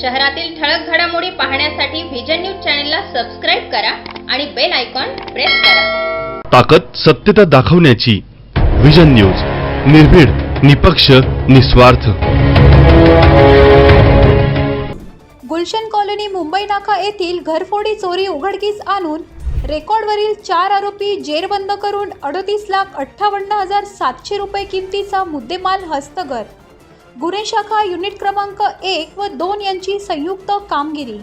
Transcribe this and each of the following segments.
शहरातील ठळक घडामोडी पाहण्यासाठी व्हिजन न्यूज चॅनलला सबस्क्राईब करा आणि बेल आयकॉन प्रेस करा. ताकद सत्यता दाखवण्याची विजन न्यूज निर्भीड निपक्ष निस्वार्थ. गुलशन कॉलनी मुंबई नाका येथील घरफोडी चोरी उघडकीस आणून रेकॉर्डवरील चार आरोपी जेरबंद करून अडतीस लाख अठ्ठावन्न हजार सातशे रुपये किमतीचा मुद्देमाल हस्तगत गुन्हे शाखा युनिट क्रमांक एक व दोन यांची संयुक्त कामगिरी.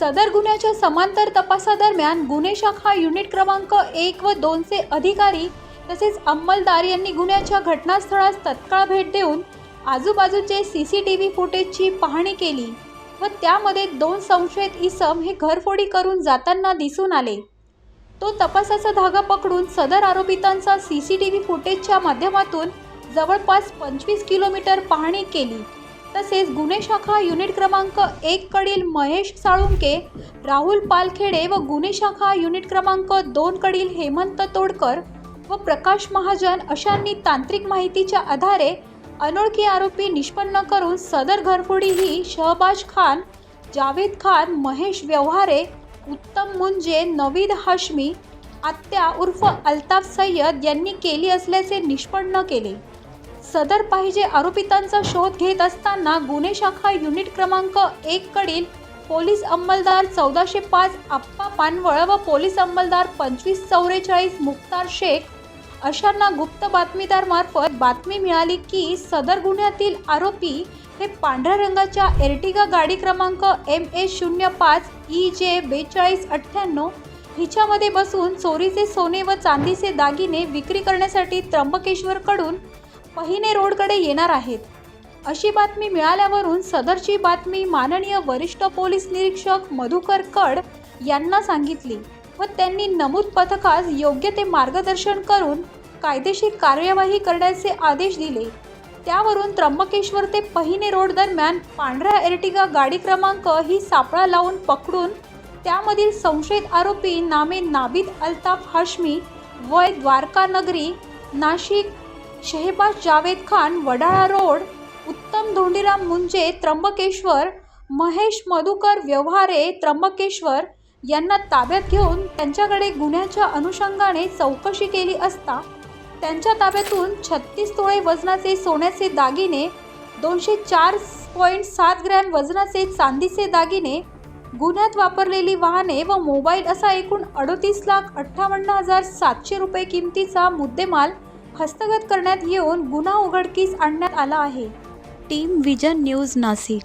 सदर गुन्ह्याच्या समांतर तपासादरम्यान गुन्हे शाखा युनिट क्रमांक एक व दोनचे अधिकारी तसेच अंमलदार यांनी गुन्ह्याच्या घटनास्थळास तत्काळ भेट देऊन आजूबाजूचे सी सी टी व्ही फुटेजची पाहणी केली व त्यामध्ये दोन संशयित इसम हे घरफोडी करून जाताना दिसून आले. तो तपासाचा धागा पकडून सदर आरोपितांचा सी सी टी व्ही फुटेजच्या माध्यमातून जवळपास पंचवीस किलोमीटर पाहणी केली. तसेच गुन्हे शाखा युनिट क्रमांक एक कडील महेश साळुंके राहुल पालखेडे व गुन्हे शाखा युनिट क्रमांक दोन कडील हेमंत तोडकर व प्रकाश महाजन अशांनी तांत्रिक माहितीच्या आधारे अनोळखी आरोपी निष्पन्न करून सदर घरफोडी ही शहबाज खान जावेद खान महेश व्यवहारे उत्तम मुंजे नवीद हाशमी आत्या उर्फ अल्ताफ सय्यद यांनी केली असल्याचे निष्पन्न केले. सदर पाहिजे आरोपितांचा शोध घेत असताना गुन्हे शाखा युनिट क्रमांक एक कडील पोलीस अंमलदार चौदाशे पाच आप्पा पानवळ व पोलीस अंमलदार पंचवीस चौवेचाळीस मुक्तार शेख अशांना गुप्त बातमीदार मार्फत बातमी मिळाली की सदर गुन्ह्यातील आरोपी हे पांढऱ्या रंगाच्या एर्टिगा गाडी क्रमांक एम ए शून्य पाच ई जे बेचाळीस अठ्ठ्याण्णव हिच्यामध्ये बसून चोरीचे सोने व चांदीचे दागिने विक्री करण्यासाठी त्र्यंबकेश्वरकडून पहिने रोडकडे येणार आहेत. अशी बातमी मिळाल्यावरून सदरची बातमी माननीय वरिष्ठ पोलीस निरीक्षक मधुकर कड यांना सांगितली व त्यांनी नमूद पथकास योग्य ते मार्गदर्शन करून कायदेशीर कार्यवाही करण्याचे आदेश दिले. त्यावरून त्र्यंबकेश्वर ते पहिने रोड दरम्यान पांढऱ्या एर्टिगा गाडी क्रमांक ही सापळा लावून पकडून त्यामधील संशयित आरोपी नामे नाबिद अल्ताफ हाशमी वय द्वारका नगरी नाशिक शेहबाज जावेद खान वडाळा रोड उत्तम धोंडीराम मुंजे त्र्यंबकेश्वर महेश मधुकर व्यवहारे त्र्यंबकेश्वर यांना ताब्यात घेऊन त्यांच्याकडे गुन्ह्याच्या अनुषंगाने चौकशी केली असता त्यांच्या ताब्यातून छत्तीस तोळे वजनाचे सोन्याचे दागिने दोनशे चार पॉईंट सात ग्रॅम वजनाचे चांदीचे दागिने गुन्ह्यात वापरलेली वाहने व मोबाईल असा एकूण अडतीस लाख अठ्ठावन्न हजार सातशे रुपये किमतीचा मुद्देमाल हस्तगत करण्यात येऊन गुन्हा उघडकीस आणण्यात आला आहे. Team vision news Nashik